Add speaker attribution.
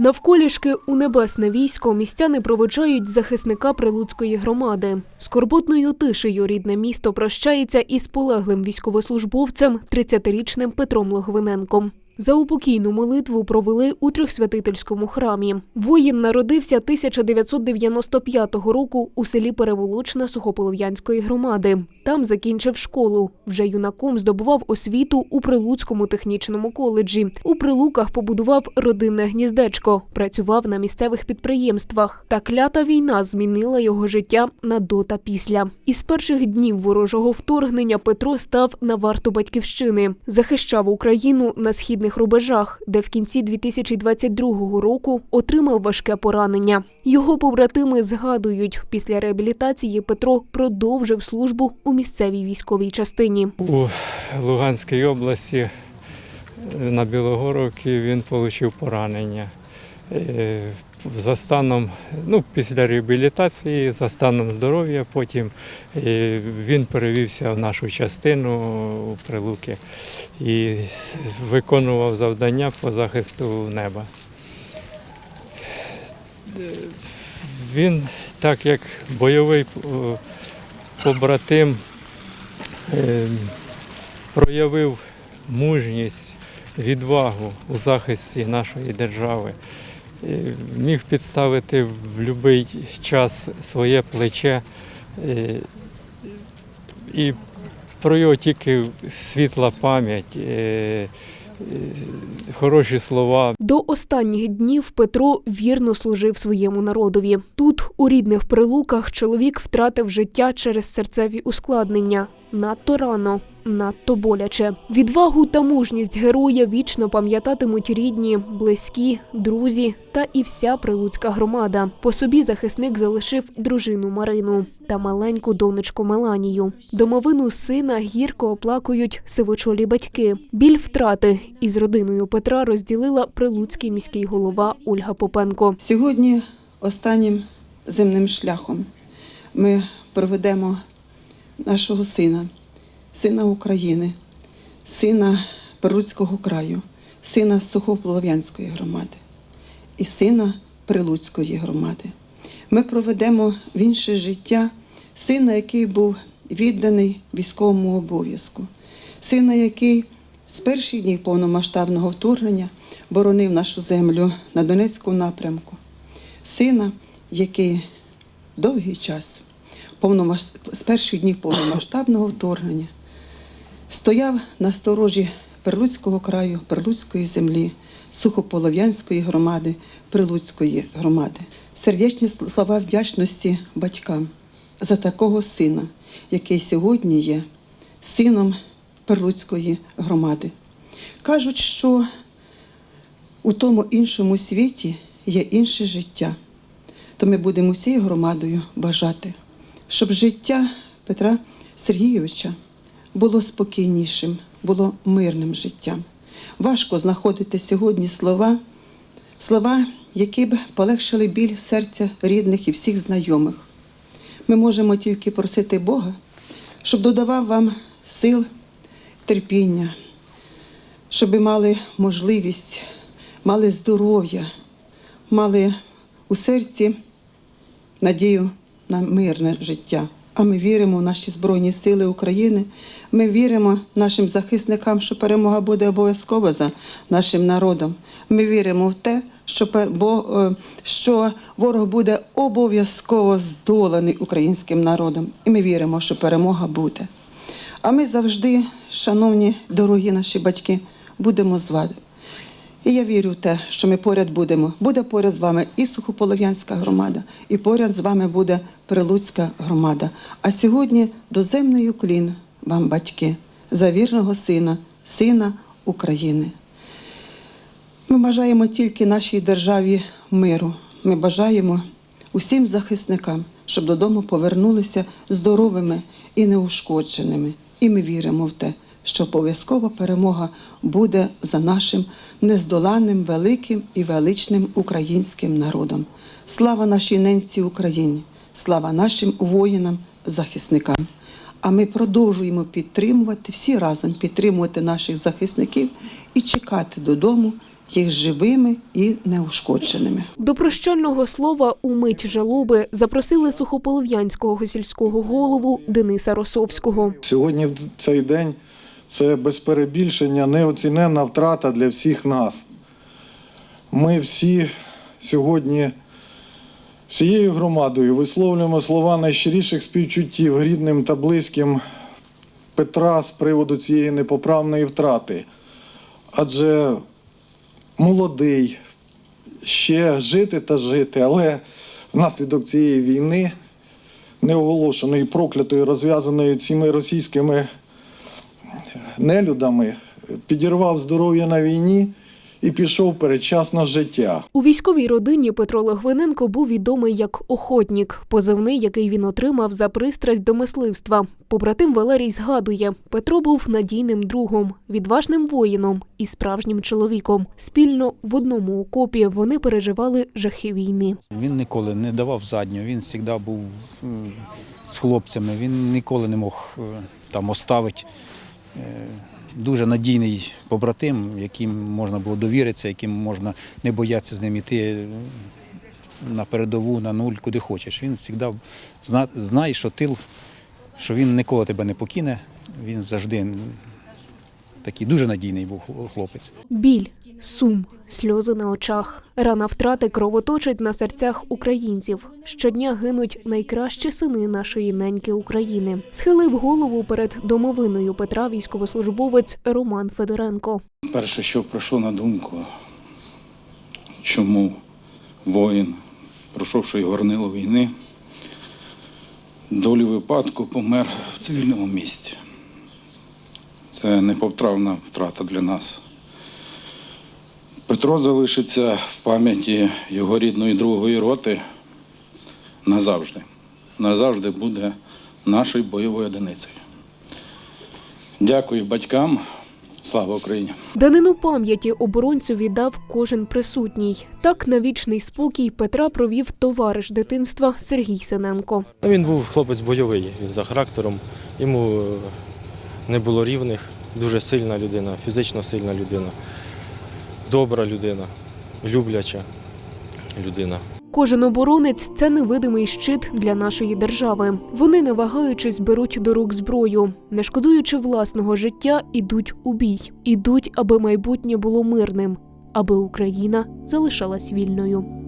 Speaker 1: Навколішки у небесне військо містяни проведжають захисника Прилуцької громади. Скорботною тишею рідне місто прощається із полеглим військовослужбовцем 30-річним Петром Логвиненком. Заупокійну молитву провели у трьохсвятительському храмі. Воїн народився 1995 року у селі Переволочне Сухополов'янської громади. Там закінчив школу. Вже юнаком здобував освіту у Прилуцькому технічному коледжі. У Прилуках побудував родинне гніздечко, працював на місцевих підприємствах. Та клята війна змінила його життя на до та після. Із перших днів ворожого вторгнення Петро став на варту батьківщини, захищав Україну на східних рубежах, де в кінці 2022 року отримав важке поранення. Його побратими згадують, після реабілітації Петро продовжив службу у місцевій військовій частині.
Speaker 2: У Луганській області е, на Білогоровці він отримав поранення. За станом, ну, після реабілітації, за станом здоров'я, потім він перевівся в нашу частину у Прилуки і виконував завдання по захисту неба. Він, так як бойовий е, побратим, е, проявив мужність, відвагу у захисті нашої держави. Е, Міг підставити в будь-який час своє плече. е, І про його тільки світла пам'ять, е, хороші слова,
Speaker 1: До останніх днів Петро вірно служив своєму народові. Тут, у рідних прилуках, чоловік втратив життя через серцеві ускладнення. Надто рано, надто боляче. Відвагу та мужність героя вічно пам'ятатимуть рідні, близькі, друзі та і вся прилуцька громада. По собі захисник залишив дружину Марину та маленьку донечку Меланію. Домовину сина гірко оплакують сивочолі батьки. Біль втрати із родиною Петра розділила прилуцький міський голова Ольга Попенко.
Speaker 3: Сьогодні останнім земним шляхом ми проведемо нашого сина, сина України, сина Перуцького краю, сина Сухополов'янської громади і сина Прилуцької громади. Ми проведемо в інше життя сина, який був відданий військовому обов'язку, сина, який з перших днів повномасштабного вторгнення боронив нашу землю на Донецькому напрямку, сина, який довгий час, повномас... з перших днів повномасштабного вторгнення, стояв на сторожі Прилуцького краю, Прилуцької землі, Сухополов'янської громади, Прилуцької громади. Сердечні слова вдячності батькам за такого сина, який сьогодні є сином Прилуцької громади. Кажуть, що у тому іншому світі є інше життя. То ми будемо всією громадою бажати, щоб життя Петра Сергійовича було спокійнішим, було мирним життям. Важко знаходити сьогодні слова, слова, які б полегшили біль серця рідних і всіх знайомих. Ми можемо тільки просити Бога, щоб додавав вам сил, терпіння, щоб ви мали можливість, мали здоров'я, мали у серці надію на мирне життя. А ми віримо в наші Збройні Сили України. Ми віримо нашим захисникам, що перемога буде обов'язково за нашим народом. Ми віримо в те, що, е, що ворог буде обов'язково здоланий українським народом. І ми віримо, що перемога буде. А ми завжди, шановні дорогі наші батьки, будемо з вами. І я вірю в те, що ми поряд будемо. Буде поряд з вами і Сухополов'янська громада, і поряд з вами буде Прилуцька громада. А сьогодні доземний уклін вам, батьки, за вірного сина, сина України. Ми бажаємо тільки нашій державі миру. Ми бажаємо усім захисникам, щоб додому повернулися здоровими і неушкодженими. І ми віримо в те, що обов'язкова перемога буде за нашим нездоланним великим і величним українським народом. Слава нашій ненці Україні! Слава нашим воїнам, захисникам! А ми продовжуємо підтримувати всі разом підтримувати наших захисників і чекати додому їх живими і неушкодженими.
Speaker 1: До прощального слова у мить жалоби запросили сухополов'янського сільського голову Дениса Росовського.
Speaker 4: Сьогодні в цей день це без перебільшення неоціненна втрата для всіх нас. Ми всі сьогодні всією громадою висловлюємо слова найщиріших співчуттів рідним та близьким Петра з приводу цієї непоправної втрати. Адже молодий, ще жити та жити, але внаслідок цієї війни неоголошеної, проклятої, розв'язаної цими російськими нелюдами, підірвав здоров'я на війні і пішов передчасно з життя.
Speaker 1: У військовій родині Петро Логвиненко був відомий як охотник, позивний, який він отримав за пристрасть до мисливства. Побратим Валерій згадує, Петро був надійним другом, відважним воїном і справжнім чоловіком. Спільно в одному окопі вони переживали жахи війни.
Speaker 5: Він ніколи не давав задню, він завжди був з хлопцями, він ніколи не мог е, там оставити. Е, Дуже надійний побратим, яким можна було довіритися, яким можна не боятися з ним іти е, на передову, на нуль, куди хочеш. Він завжди знає, що тил, що він ніколи тебе не покине. Він завжди такий дуже надійний був хлопець.
Speaker 1: Біль, сум, сльози на очах. Рана втрати кровоточить на серцях українців. Щодня гинуть найкращі сини нашої неньки України. Схилив голову перед домовиною Петра військовослужбовець Роман Федоренко.
Speaker 6: Перше, що прийшло на думку, чому воїн, пройшовши горнило війни, долі випадку помер в цивільному місті. Це неповтравна втрата для нас. Петро залишиться в пам'яті його рідної другої роти назавжди. Назавжди буде нашою бойовою одиницею. Дякую батькам. Слава Україні!
Speaker 1: Данину пам'яті оборонцю віддав кожен присутній. Так на вічний спокій Петра провів товариш дитинства Сергій Синенко.
Speaker 7: Він був хлопець бойовий, він за характером. Йому не було рівних, дуже сильна людина, фізично сильна людина, добра людина, любляча людина.
Speaker 1: Кожен оборонець це невидимий щит для нашої держави. Вони, не вагаючись, беруть до рук зброю, не шкодуючи власного життя, ідуть у бій. Ідуть, аби майбутнє було мирним, аби Україна залишалась вільною.